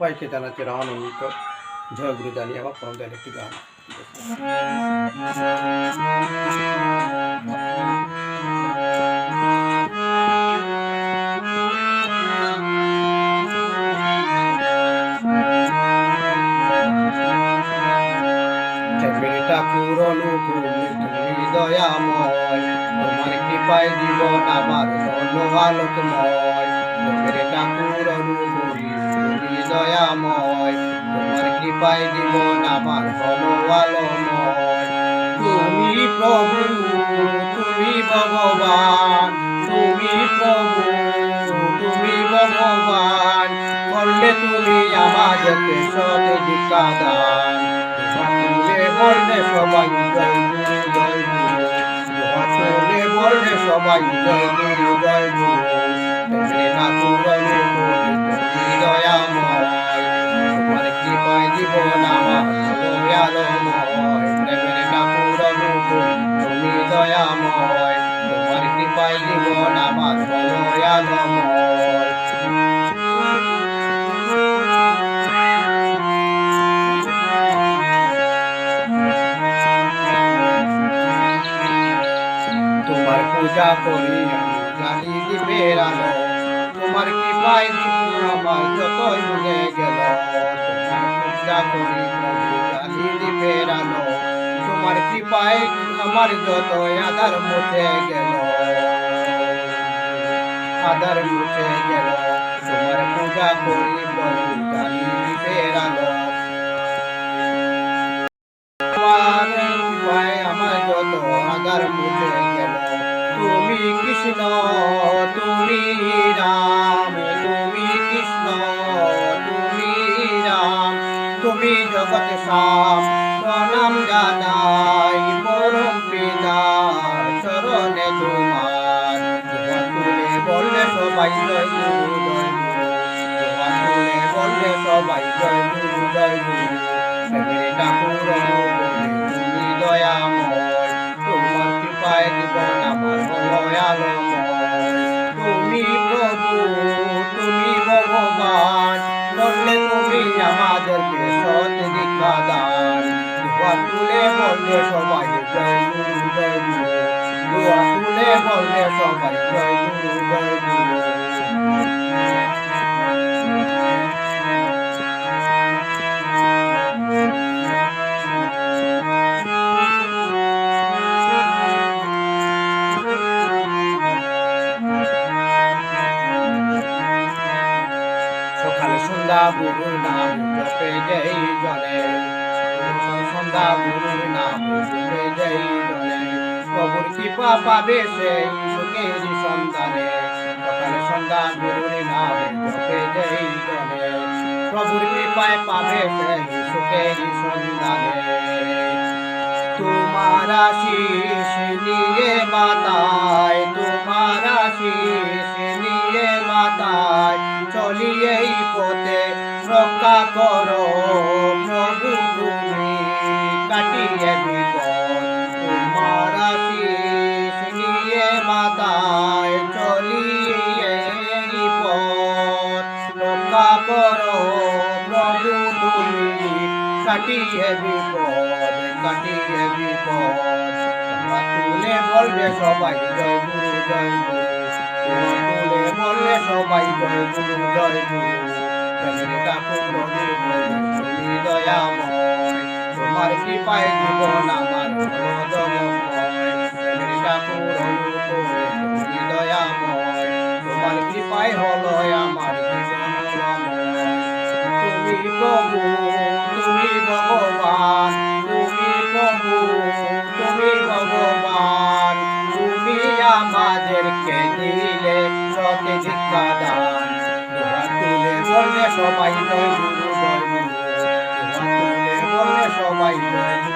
সবাইকে জানাচ্ছি আনন্দিত জয় গুরু জানিয়ে আমার পরম দয়াল একটি গান দয়াময় তোমার কৃপায় জীবন আমার আলোকময় কৃপায় জীবন আমার আলোময় তুমি প্রভু, তুমি ভগবান। তুমি প্রভু, তুমি ভগবান। করলে তুমি আমাদেরকে সৎ দান বললে সবাই জয় গুরু জয় গুরু। বললে সবাই জয় তোমার পূজা করি জানি দিবের আলো। তোমার কৃপায় জীবন আমার যতই ভুলে গেল। তোমার পূজা করি জানি দিবের আলো। তোমার কৃপায় আমার যতই আধার মুছে গেল। আধার মুছে গেল। তোমার পূজা করি জানি দিবের আলো। আমার যত আধার মুছে তুমি কৃষ্ণ, তুমি রাম, তুমি কৃষ্ণ, তুমি রাম। তুমি জগৎ সাম প্রণাম জানাই, পরম পিতা, চরণে তোমার। তুলে বললে সবাই জয় গুরু জয় তুলে বললে সবাই জয় গুরু জয় গুরু প্রেমের বললে তুমি আমাদেরকে সৎ দীক্ষা তুলে বললে সবাই জয় গুরু জয় সন্ধ্যা গুরুর নাম জপে যেই জনে। সন্ধ্যা গুরুর নাম জপে তোমার আশিস নিয়ে মাতায় তোমার আশিস নিয়ে মাতায় চলি এই পথে রক্ষা করো, প্রভু তুমি কাটিয়ে বিপদ তোমার আশিস নিয়ে মাতায় চলি এই পথ রক্ষা করো, প্রভু তুমি কাটিয়ে বিপদ কাটিয়ে বিপদ তুলে বলবে সবাই, জয় গুরু জয় গুরু। তুলে বললে সবাই, জয় গুরু জয় গুরু। বলবে তুমি কৃপায় জীবন আমার তোমার কৃপায় হলো আমার জীবন তুমি প্রভু তুমি ভগবান। তুমি প্রভু তুমি ভগবান, তুমি আমাদেরকে দিলে সতে শিক্ষা দান। তুলে বললে সবাই বললে